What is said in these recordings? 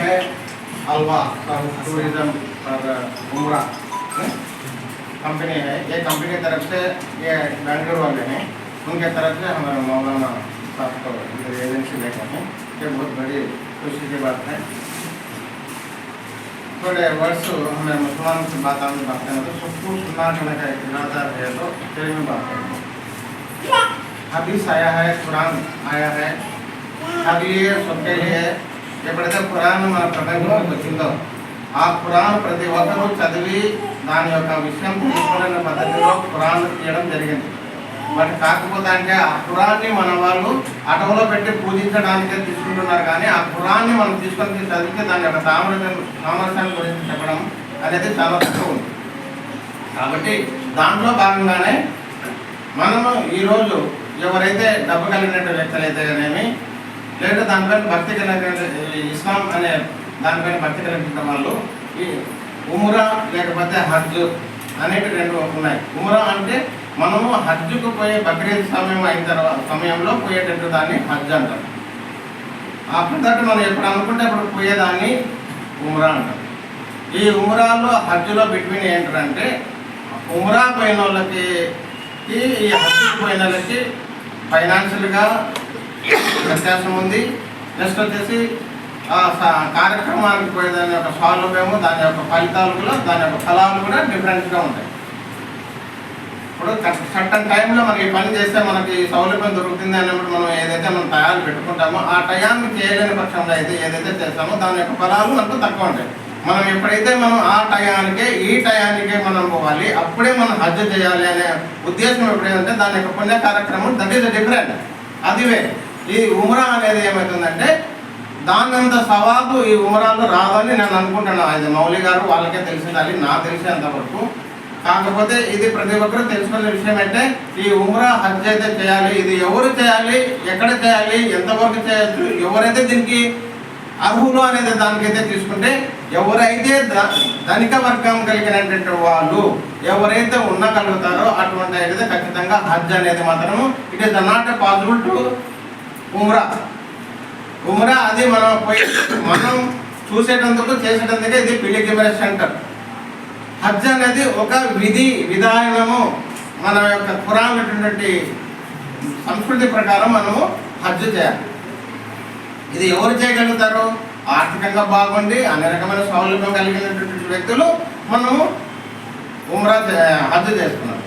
है अलवा टूरिज़्म उमरा कंपनी है? ये कंपनी तरफ़ से ये बैंगलोर वाले हैं। उनके तरफ़ से हमारे मौलाना साहब को एजेंसी लेकर हैं ये बहुत बड़ी खुशी की बात है। थोड़े वर्ष हमें मुसलमान से बात आने, बात करना तो सबको सुना करने का इरादा है तो फिर में बात करें हदीस आया है, कुरान आया है। अब ये सबके लिए ఎప్పుడైతే పురాణం మన ప్రపంచంలోకి వచ్చిందో ఆ పురాణం ప్రతి ఒక్కరూ చదివి దాని యొక్క విషయం తెలుసుకోవాలనే పద్ధతిలో పురాణం తీయడం జరిగింది. బట్ కాకపోతే అంటే ఆ పురాణాన్ని మన వాళ్ళు అటవలో పెట్టి పూజించడానికే తీసుకుంటున్నారు కానీ ఆ పురాణాన్ని మనం తీసుకొని చదివితే దాని యొక్క సామర్థ్యం సామర్థ్యాన్ని గురించి చెప్పడం అనేది చాలా తక్కువ ఉంది. కాబట్టి దాంట్లో భాగంగానే మనము ఈరోజు ఎవరైతే డబ్బు కలిగినటువంటి వ్యక్తులు కానీ లేదా దానిపైన భక్తి కలిగినటువంటి ఇస్లాం అనే దానిపైన భక్తి కలిగిన వాళ్ళు ఈ ఉమ్రా లేకపోతే హజ్ అనేవి రెండు ఉన్నాయి. ఉమ్రా అంటే మనము హజ్జుకు పోయే బక్రీద్ సమయం అయిన తర్వాత సమయంలో పోయేటట్టు దాన్ని హజ్ అంటారు. అప్పుడు పద్ధతి మనం ఎప్పుడు అనుకుంటే అప్పుడు పోయేదాన్ని ఉమ్రా అంటారు. ఈ ఉమ్రాలో హజ్జులో బిట్వీన్ ఏంటంటే ఉమ్రా పోయిన వాళ్ళకి ఈ హజ్ పోయిన వాళ్ళకి ఫైనాన్షియల్గా వ్యత్యాసం ఉంది. నెక్స్ట్ వచ్చేసి కార్యక్రమానికి పోయే దాని యొక్క సౌలభ్యము దాని యొక్క ఫలితాలు కూడా దాని యొక్క ఫలాలు కూడా డిఫరెంట్గా ఉంటాయి. ఇప్పుడు సట్టన్ టైంలో మనకి పని చేస్తే మనకి సౌలభ్యం దొరుకుతుంది అన్నప్పుడు మనం ఏదైతే మనం తయారు పెట్టుకుంటామో ఆ టయాన్ని చేయలేని పక్షంలో అయితే ఏదైతే చేస్తామో దాని యొక్క ఫలాలు మనకు తక్కువ ఉంటాయి. మనం ఎప్పుడైతే మనం ఆ టయానికే ఈ టయానికే మనం పోవాలి అప్పుడే మనం హజ్జ చేయాలి అనే ఉద్దేశం ఎప్పుడైతే దాని యొక్క పుణ్య కార్యక్రమం దట్ ఈస్ డిఫరెంట్ అదివే ఈ ఉమరా అనేది ఏమవుతుందంటే దానంత సవాబు ఈ ఉమరాలు రాదని నేను అనుకుంటున్నాను అది మౌలి గారు వాళ్ళకే తెలిసిందాలి నాకు తెలిసేంత వరకు. కాకపోతే ఇది ప్రతి ఒక్కరూ తెలుసుకునే విషయం అంటే ఈ ఉమ్రా హజ్ అయితే చేయాలి ఇది ఎవరు చేయాలి ఎక్కడ చేయాలి ఎంతవరకు చేయొచ్చు ఎవరైతే దీనికి అర్హులు అనేది దానికైతే తీసుకుంటే ఎవరైతే ధనిక వర్గం కలిగినటువంటి వాళ్ళు ఎవరైతే ఉండగలుగుతారో అటువంటి అయితే ఖచ్చితంగా హజ్ అనేది మాత్రం it is not possible to ఉమ్రా ఉమ్రా అది మనం పోయి మనం చూసేటందుకు చేసేటందుకే ఇది పిలిగ్రిమేజ్ సెంటర్. హజ్ అనేది ఒక విధి విధానము. మన యొక్క పురాణటువంటి సంస్కృతి ప్రకారం మనము హజ్ చేయాలి. ఇది ఎవరు చేయగలుగుతారు? ఆర్థికంగా బాగుండి అన్ని రకమైన సౌలభ్యం కలిగినటువంటి వ్యక్తులు మనము ఉమ్రా హజ్ చేస్తున్నారు.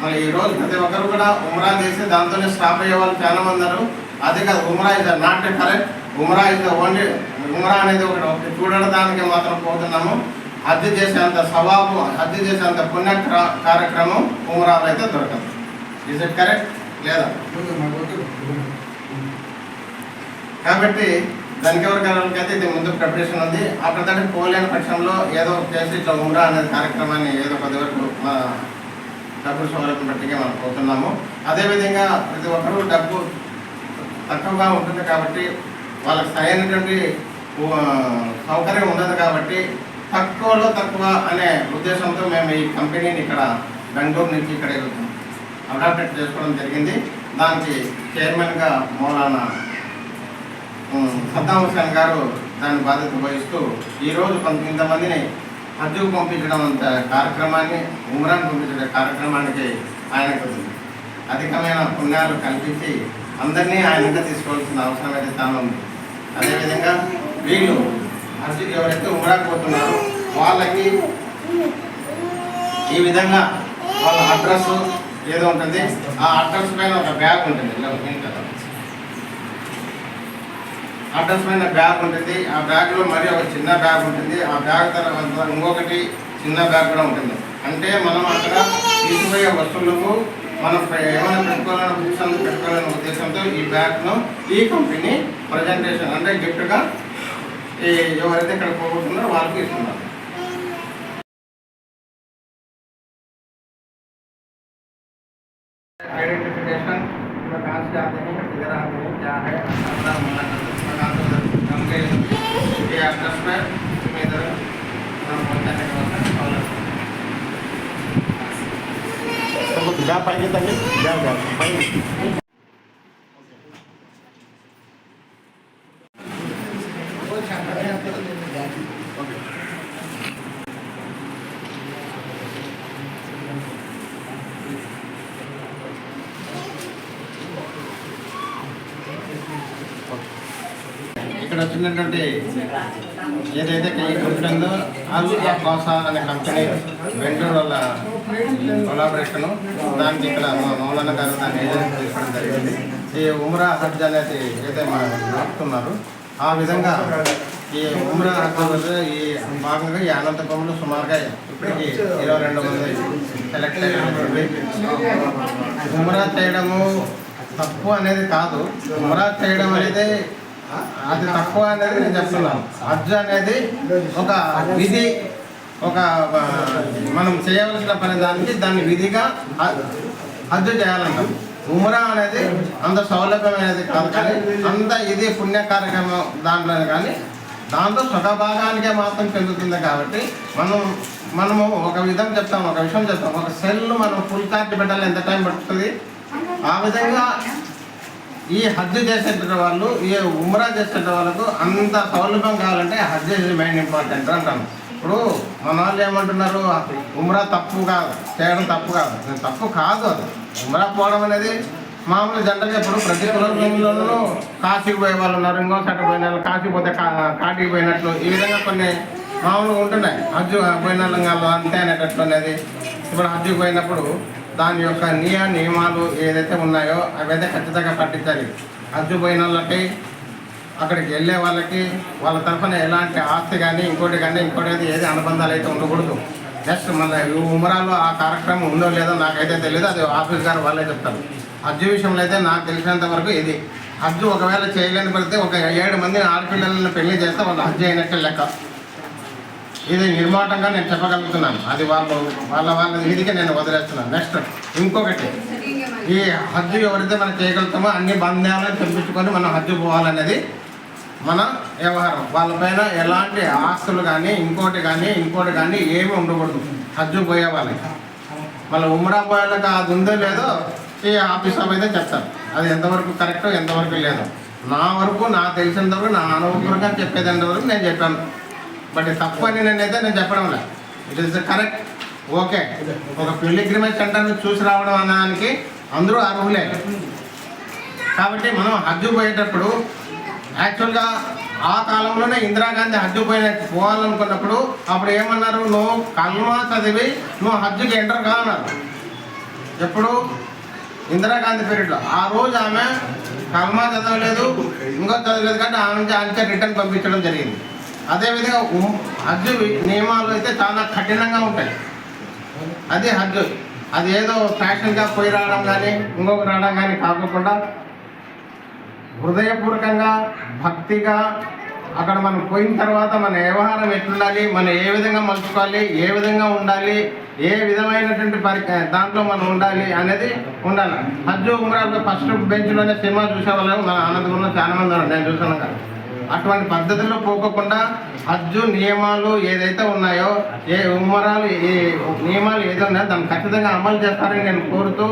మరి ఈ రోజు ప్రతి ఒక్కరు కూడా ఉమ్రా చేసి దాంతోనే స్టాప్ అయ్యే వాళ్ళు చాలామంది ఉన్నారు. అదే కాదు ఉమ్రా ఇస్ నాట్ కరెక్ట్ ఉమ్రా ఇస్ ఓన్లీ ఉమ్రా అనేది ఒకటి ఒకటి చూడడానికి మాత్రం పోతున్నాము. హజ్ చేసేంత సవాబు హజ్ చేసేంత పుణ్య కార్యక్రమం ఉమ్రాలో అయితే దొరకదు. ఇస్ ఇట్ కరెక్ట్ లేదా? కాబట్టి దానికి వర్గాలకి అయితే ఇది ముందు ప్రిపరేషన్ ఉంది. అక్కడ దాన్ని పోలేని పక్షంలో ఏదో చేసి ఇట్లా ఉమ్రా అనే కార్యక్రమాన్ని ఏదో కొద్ది వరకు మా డబ్బు సౌలభ్యం బట్టిగా మనం పోతున్నాము. అదేవిధంగా ప్రతి ఒక్కరూ డబ్బు తక్కువగా ఉంటుంది కాబట్టి వాళ్ళకి సరైనటువంటి సౌకర్యం ఉండదు కాబట్టి తక్కువలో తక్కువ అనే ఉద్దేశంతో మేము ఈ కంపెనీని ఇక్కడ బెంగళూరు నుంచి ఇక్కడ అడాప్టెడ్ చేసుకోవడం జరిగింది. దానికి చైర్మన్గా మౌలానా సద్దాం హుసేన్ గారు దాని బాధ్యత వహిస్తూ ఈరోజు కొంత ఇంతమందిని హజ్జుకు పంపించడం అంత కార్యక్రమాన్ని ఉమ్రాన్ పంపించే కార్యక్రమానికి ఆయనకు అధికమైన పుణ్యాలు కల్పించి అందరినీ ఆయన తీసుకోవాల్సిన అవసరం అయితే చాలా ఉంది. అదేవిధంగా వీళ్ళు హజ్ ఎవరైతే ఉమ్రాకు పోతున్నారో వాళ్ళకి ఈ విధంగా వాళ్ళ అడ్రస్ ఏదో ఉంటుంది. ఆ అడ్రస్ పైన ఒక బ్యాగ్ ఉంటుంది. అడ్రస్ పైన బ్యాగ్ ఉంటుంది. ఆ బ్యాగ్లో మరి ఒక చిన్న బ్యాగ్ ఉంటుంది. ఆ బ్యాగ్ తర్వాత ఇంకొకటి చిన్న బ్యాగ్ కూడా ఉంటుంది. అంటే మనం అక్కడ తీసుకుపోయే వస్తువులకు మనం ఏమైనా పెట్టుకోవాలని బుక్స్ అంతా పెట్టుకోవాలనే ఉద్దేశంతో ఈ బ్యాగ్ను ఈ కంపెనీ ప్రజెంటేషన్ అంటే గిఫ్ట్గా ఎవరైతే ఇక్కడ పోగొట్టున్నారో వాళ్ళకి ఇస్తున్నారు Enggak, paling kita ini. Enggak, enggak. Paling. ఇక్కడ ఏదైతే కేక్ ఉంటుందో అల్ కోసా అనే కంపెనీ బెంగళూరు వాళ్ళ కొలాబరేషన్ దానికి ఇక్కడ మా మౌలానా గారు దాన్ని ఏజెన్సీ తీసుకోవడం జరిగింది. ఈ ఉమ్రా హజ్ అనేది ఏదైతే మనం నడుపుతున్నారు ఆ విధంగా ఈ ఉమ్రా హజ్ ఈ భాగంగా ఈ అనంతపురంలో సుమారుగా ఇప్పటికి ఇరవై రెండు మంది సెలెక్ట్ అయ్యారు ఉమ్రా చేయడము తప్పు అనేది కాదు. ఉమ్రా చేయడం అనేది అది తక్కువ అనేది నేను చెప్తున్నాను హజ్ అనేది ఒక విధి ఒక మనం చేయవలసిన పని దానికి దాన్ని విధిగా హ- హజ్ చేయాలంటాం. అనేది అంత సౌలభ్యమైనది కాదు కానీ అంత ఇది పుణ్య కార్యక్రమం దాంట్లో కానీ దాంతో సగభాగానికే మాత్రం చెందుతుంది కాబట్టి మనం మనము ఒక విధం చెప్తాం ఒక విషయం చెప్తాం. ఒక సెల్ మనం ఫుల్ కార్డ్ పెట్టాలి ఎంత టైం పడుతుంది? ఆ విధంగా ఈ హజ్ చేసేట వాళ్ళు ఈ ఉమ్రా చేసేట వాళ్ళకు అంత సౌలభ్యం కావాలంటే హజ్ ఇస్ మెయిన్ ఇంపార్టెంట్ అంటాం ఇప్పుడు మన వాళ్ళు ఏమంటున్నారు ఉమ్రా తప్పు కాదు చేయడం తప్పు కాదు. తప్పు కాదు అది. ఉమ్రా పోవడం అనేది మామూలు జనరల్గా ఇప్పుడు ప్రతి కులంలోనూ కాశీకి పోయే వాళ్ళు ఉన్నారు ఇంకో చోట పోయిన వాళ్ళు కాశీ పోతే కా- కాటికి పోయినట్లు. ఈ విధంగా కొన్ని మామూలుగా ఉంటున్నాయి. హజ్ పోయిన వాళ్ళు అంతే అనేటట్లు అనేది. ఇప్పుడు హజ్కి పోయినప్పుడు దాని యొక్క నియ నియమాలు ఏదైతే ఉన్నాయో అవైతే ఖచ్చితంగా పట్టించాలి హజ్జు పోయిన వాళ్ళకి అక్కడికి వెళ్ళే వాళ్ళకి వాళ్ళ తరఫున ఎలాంటి ఆస్తి కానీ ఇంకోటి కానీ ఇంకోటి అయితే ఏది అనుబంధాలు అయితే ఉండకూడదు. జస్ట్ మన ఈ ఉమరాలో ఆ కార్యక్రమం ఉందో లేదో నాకైతే తెలియదు అది ఆఫీస్ గారు వాళ్ళే చెప్తారు. అర్జు విషయంలో అయితే నాకు తెలిసినంత వరకు ఇది. హజ్జు ఒకవేళ చేయలేని పడితే ఒక ఏడు మంది ఆడపిల్లలను పెళ్ళి చేస్తే వాళ్ళు హజ్జు అయినట్టే లెక్క. ఇది నిర్మాటంగా నేను చెప్పగలుగుతున్నాను. అది వాళ్ళు వాళ్ళ వాళ్ళ వీధికి నేను వదిలేస్తున్నాను. నెక్స్ట్ ఇంకొకటి. ఈ హజ్జు ఎవరైతే మనం చేయగలుగుతామో అన్ని బంధాలను తెప్పించుకొని మనం హజ్జు పోవాలనేది మన వ్యవహారం. వాళ్ళపైన ఎలాంటి ఆస్తులు కానీ ఇంకోటి కానీ ఇంకోటి కానీ ఏమి ఉండకూడదు. హజ్జు పోయే వాళ్ళకి. మళ్ళీ ఉమ్మడా పోయేళ్ళకి అది ఉందో లేదో ఈ ఆఫీస్ అయితే చెప్తారు. అది ఎంతవరకు కరెక్ట్ ఎంతవరకు లేదు. నా వరకు నాకు తెలిసినంత వరకు నా అనుభవంగా చెప్పేదంత వరకు నేను చెప్పాను. బట్ తప్పు అని నేనైతే నేను చెప్పడం లేదు. ఇట్ ఈస్ కరెక్ట్ ఓకే ఒక పిలిగ్రిమేజ్ సెంటర్ని చూసి రావడం అనడానికి అందరూ అర్హులే. కాబట్టి మనం హజ్జు పోయేటప్పుడు యాక్చువల్గా ఆ కాలంలోనే ఇందిరాగాంధీ హజ్జు పోయిన పోవాలనుకున్నప్పుడు అప్పుడు ఏమన్నారు? నువ్వు కల్మా చదివి నువ్వు హజ్జుకి ఎంటర్ కావన్నారు ఎప్పుడు? ఇందిరాగాంధీ పీరియడ్లో. ఆ రోజు ఆమె కల్మా చదవలేదు ఇంకో చదవలేదు కానీ ఆమె నుంచి ఆమెకే రిటర్న్ పంపించడం జరిగింది. అదేవిధంగా హజ్ హజ్జు నియమాలు అయితే చాలా కఠినంగా ఉంటాయి. అది హజ్జు. అది ఏదో ఫ్యాషన్గా పోయి రావడం కానీ ఇంకొక రావడం కానీ కాకుండా హృదయపూర్వకంగా భక్తిగా అక్కడ మనం పోయిన తర్వాత మన వ్యవహారం ఎట్లుండాలి మనం ఏ విధంగా మలుచుకోవాలి ఏ విధంగా ఉండాలి ఏ విధమైనటువంటి పరి దాంట్లో మనం ఉండాలి అనేది ఉండాలి. హజ్ ఉమ్రాలు ఫస్ట్ బెంచ్లోనే సినిమా చూసే వాళ్ళు మన అనంతపురంలో చాలా మంది ఉన్నారు. నేను చూసాను కదా. అటువంటి పద్ధతుల్లో పోకోకుండా హజ్జు నియమాలు ఏదైతే ఉన్నాయో ఏ ఉమ్మరాలు ఏ నియమాలు ఏదో ఉన్నాయో దాన్ని ఖచ్చితంగా అమలు చేస్తారని నేను కోరుతూ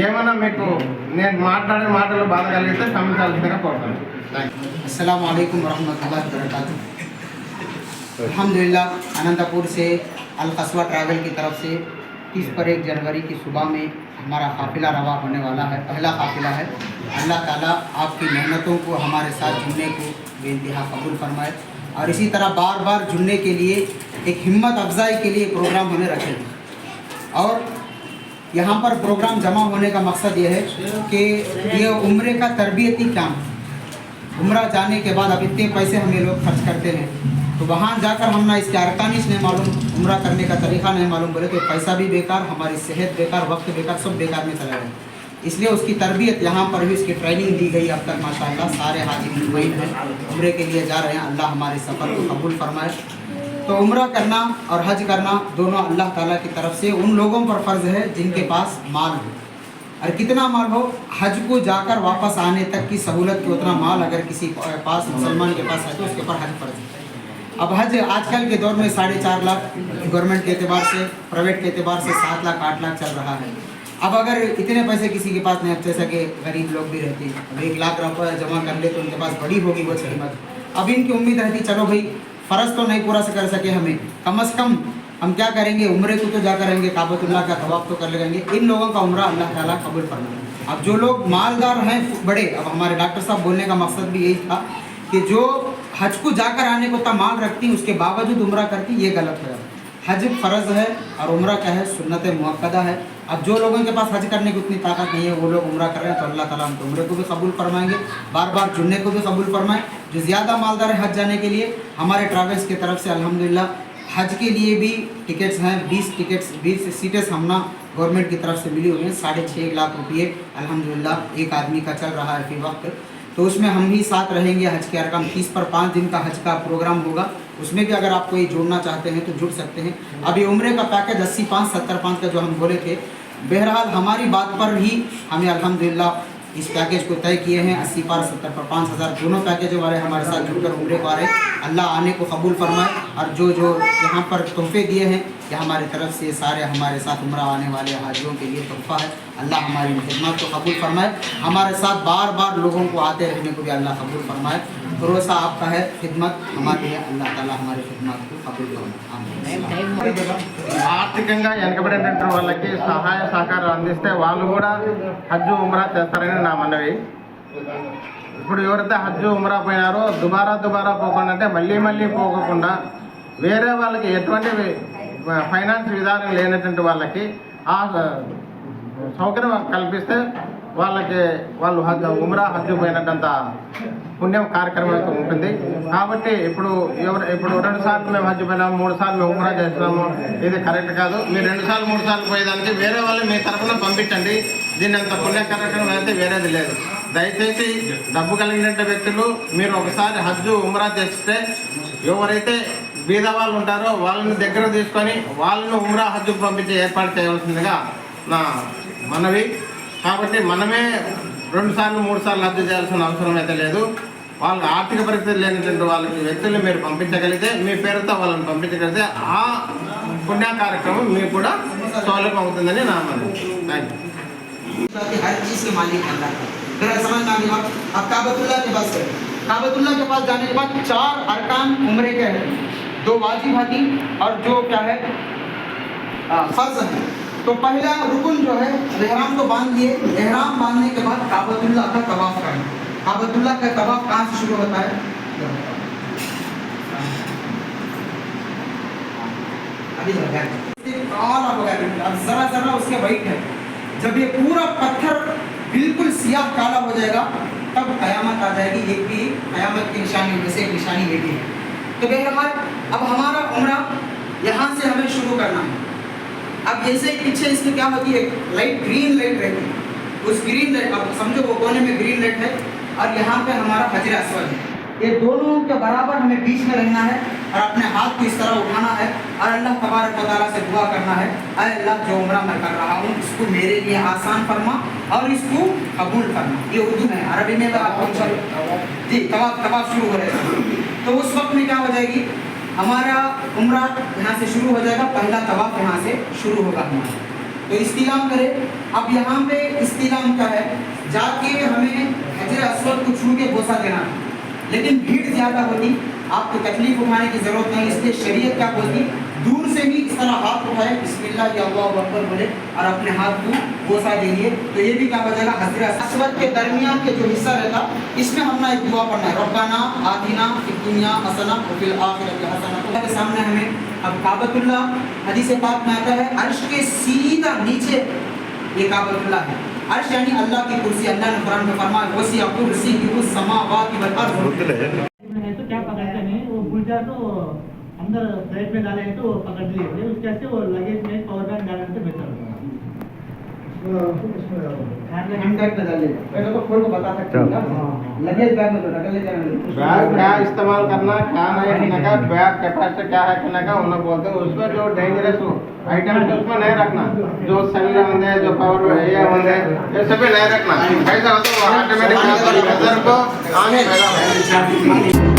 ఏమైనా మీకు నేను మాట్లాడే మాటలు బాధ కలిగితే క్షమించాల్సిందిగా కోరుతాను థ్యాంక్ యూ अस्सलाम वालेकुम रहमतुल्लाहि वबरकातुहू अल्हम्दुलिल्लाह अनंतपुर से अल कस्बा ट्रैवल की तरफ से तीस पर एक जनवरी की सुबह में हमारा काफिला रवा होने वाला है, पहला काफिला है। अल्लाह ताला आपकी मेहनतों को हमारे साथ जुड़ने को बेनतहा कबूल फरमाए। और इसी तरह बार बार जुड़ने के लिए, एक हिम्मत अफजाई के लिए प्रोग्राम होने रखे और यहाँ पर प्रोग्राम जमा होने का मकसद यह है कि ये उम्र का तरबियती काम, उम्र जाने के बाद अब इतने पैसे हमें लोग खर्च करते हैं। तो वहाँ जाकर हम ना इसके अरकानिश नहीं मालूम, उम्र करने का तरीका नहीं मालूम, बोले तो पैसा भी बेकार, हमारी सेहत बेकार, वक्त बेकार, सब बेकार में चला गया। इसलिए उसकी तरबियत यहाँ पर भी उसकी ट्रेनिंग दी गई अब तक माशाल्लाह सारे हाजिर मुबइन हैं, उम्र के लिए जा रहे हैं। अल्लाह हमारे सफ़र को कबूल फरमाए। तो उम्र करना और हज करना दोनों अल्लाह ताला की तरफ़ से उन लोगों पर फ़र्ज़ है जिनके पास माल हो। और कितना माल हो, हज को जाकर वापस आने तक की सहूलत की उतना माल अगर किसी पास, मुसलमान के पास है तो उसके ऊपर हज फ़र्ज़ है। अब हज आजकल के दौर में साढ़े चार लाख गवर्नमेंट के अतबार से प्राइवेट के अतबार से सात लाख, आठ लाख चल रहा है। अब अगर इतने पैसे किसी के पास नहीं, अब जैसा कि गरीब लोग भी रहते अब एक लाख रुपये जमा कर ले तो उनके पास बड़ी होगी वो कीमत अब इनकी उम्मीद रहती, चलो भाई, फ़र्ज़ तो नहीं पूरा से कर सके हमें। कम अज़ कम हम क्या करेंगे? उम्र को तो जा करेंगे काबतुल्लाह का तवाफ तो कर लेंगे इन लोगों का उम्र अल्लाह ताला कबूल फरमाए। अब जो लोग मालदार हैं, बड़े, अब हमारे डॉक्टर साहब बोलने का मकसद भी यही था कि जो हज को जाकर आने को तमाल रखती, उसके बावजूद उम्र करती ये गलत है। हज फ़र्ज़ है और उम्र क्या है, सुन्नत मुक्दा है। अब जो लोगों के पास हज करने की उतनी ताकत नहीं है, वो लोग उम्र कर रहे हैं तो अल्लाह ताला उनके उम्र को भी कबूल फरमाएँगे बार बार जुड़ने को भी कबूल फरमाएँ। जो ज़्यादा मालदार है हज जाने के लिए, हमारे ट्रैवल्स की तरफ़ से अल्हम्दुलिल्लाह, हज के लिए भी टिकट्स हैं, बीस टिकट्स बीस सीटें हमना गवर्नमेंट की तरफ़ से मिली हुई हैं, साढ़े छः लाख रुपये अलहमदिल्ला एक आदमी का चल रहा है फ़ी वक्त। तो उसमें हम भी साथ रहेंगे हज के अरकाम तीस पर पाँच दिन का हज का प्रोग्राम होगा। उसमें भी अगर आप कोई जुड़ना चाहते हैं तो जुड़ सकते हैं। अभी उम्र का पैकेज अस्सी पाँच, सत्तर पाँच का जो हम बोले थे, बहरहाल हमारी बात पर ही हमें अल्हम्दुलिल्लाह इस पैकेज को तय किए हैं अस्सी पार सत्तर पर पाँच हज़ार दोनों पैकेज वाले हमारे साथ जुड़कर उम्र को आ रहे हैं अल्लाह आने को कबूल फरमाए और जो जो यहाँ पर तोहफे दिए हैं ये हमारी तरफ से सारे हमारे साथ उम्र आने वाले हाजियों के लिए तोहफा है अल्लाह हमारी खिदमत को कबूल फरमाए हमारे साथ बार बार लोगों को आते रहने को भी अल्लाह कबूल फरमाए भरोसा आपका है खिदमत हमारी है अल्लाह ताला हमारी खिदमत को कबूल फरमाए ఆర్థికంగా వెనకబడినటువంటి వాళ్ళకి సహాయ సహకారాలు అందిస్తే వాళ్ళు కూడా హజ్జు ఉమ్రా చేస్తారని నా మనవి ఇప్పుడు ఎవరైతే హజ్జు ఉమరా పోయినారో దుబారా దుబారా పోకుండా అంటే మళ్ళీ మళ్ళీ పోకుండా వేరే వాళ్ళకి ఎటువంటి ఫైనాన్స్ విధానం లేనటువంటి వాళ్ళకి ఆ సౌకర్యం కల్పిస్తే వాళ్ళకి వాళ్ళు హజ్ ఉమరా హజ్జు పోయినట్టంత పుణ్యం కార్యక్రమం అయితే ఉంటుంది. కాబట్టి ఇప్పుడు ఎవరు ఇప్పుడు రెండు సార్లు మేము హజ్ పోయినాము మూడు సార్లు మేము ఉమ్రా చేస్తున్నాము ఇది కరెక్ట్ కాదు. మీరు రెండు సార్లు మూడు సార్లు పోయేదానికి వేరే వాళ్ళు మీ తరఫున పంపించండి. దీని అంత పుణ్య కార్యక్రమం అయితే వేరేది లేదు. దయచేసి డబ్బు కలిగిన వ్యక్తులు మీరు ఒకసారి హజ్జు ఉమ్రా చేస్తే ఎవరైతే బీద వాళ్ళు ఉంటారో వాళ్ళని దగ్గర తీసుకొని వాళ్ళను ఉమ్రా హజ్జుకు పంపించే ఏర్పాటు చేయవలసిందిగా నా మనవి. కాబట్టి మనమే రెండు సార్లు మూడు సార్లు హజ్జు చేయాల్సిన అవసరం అయితే లేదు. వాళ్ళ ఆర్థిక పరిస్థితి లేనటువంటి వాళ్ళకి వ్యక్తులు మీరు పంపించగలిగితే మీ పేరుతో వాళ్ళని పంపించగలిగితే ఆ పుణ్య కార్యక్రమం మీకు కూడా సౌలభ్యం అవుతుందని నా మనం థ్యాంక్ యూ कि हर चीज़ के मालिक अल्लाह समझ में बात अब काबतुल्लाह के पास गए काबतुल्लाह के पास जाने के बाद चार अरकान उम्रे के हैं। दो वाजिब और जो क्या है? फ़र्ज़ है। तो पहला रुकन जो है, एहराम को बाँध लिए। एहराम बांधने के बाद काबतुल्लाह का तवाफ करना काबतुल्लाह का तवाफ कहाँ से शुरू होता है? अभी अब जरा जरा उसके वाइट है। जब ये पूरा पत्थर बिल्कुल सियाह काला हो जाएगा, तब कयामत आ जाएगी एक भी कयामत की निशानी में से एक निशानी ये भी है। तो बहरहाल अब हमारा उम्र यहाँ से हमें शुरू करना है। अब जैसे पीछे इसमें क्या होती है, लाइट ग्रीन लाइट रहती है। उस ग्रीन लाइट, अब समझो वो कोने में ग्रीन लाइट है, और यहाँ पे हमारा हजर असवद है। ये दोनों के बराबर हमें बीच में रहना है। और अपने हाथ को इस तरह उठाना है। और अल्लाह तबारक व तआला से दुआ करना है अय अल्लाह, जो उम्र मैं कर रहा हूँ, इसको मेरे लिए आसान फरमा और इसको कबूल फरमा। ये उर्दू में है, अरबी में तो जी, तवाफ तवाफ शुरू हो हैं तो उस वक्त में क्या हो जाएगी? हमारा उम्र यहाँ से शुरू हो जाएगा, पहला तवाफ यहाँ से शुरू होगा हमारा। तो इस्तिलाम करें। अब यहाँ पे इस्तिलाम क्या है, जाके हमें हजर असवद को छू के बोसा देना। लेकिन भीड़ ज़्यादा होती आपको तकलीफ़ उठाने की ज़रूरत नहीं, इसलिए शरीयत क्या बोलती दूर से ही इस तरह हाथ उठाए, बिस्मिल्लाह, या अल्लाह अकबर बोले, और अपने हाथ को बोसा देंगे तो ये भी क्या हो जाएगा हज़रत असवद के दरमियान के जो हिस्सा रहता, इसमें हमने एक दुआ पढ़ना है, रब्बाना आतिना फिद दुनिया हसना और फिल आखिरत हसना। के सामने हमें अब काबतुल्ला हदीस पाक में आता है, अर्श के सीधा नीचे ये काबतुल्ला है। अर्श यानी अल्लाह की कुर्सी, अल्लाह ने कुरान में फरमाया वसी कुर्सी की उस समावाति वल अर्ज़ है तो क्या पकड़ते नहीं गुलजार तो अंदर फ़्लाइट में डाले तो पकड़ लिए थे उसके ऐसे वो लगेज में पावर बैंक डालने से बेहतर होगा हैंड में डाल पहले तो खोल को बता सकते हैं लगेज बैग में तो रख ले बैग क्या इस्तेमाल करना क्या नहीं का बैग कैपेसिटी क्या है करने का उन्हें बोलते हैं उसमें जो डेंजरस आइटम है उसमें नहीं रखना जो सैलरी होंगे जो पावर ये होंगे ये सभी नहीं रखना ऐसा होता है ऑटोमेटिक को आने पैदा होता है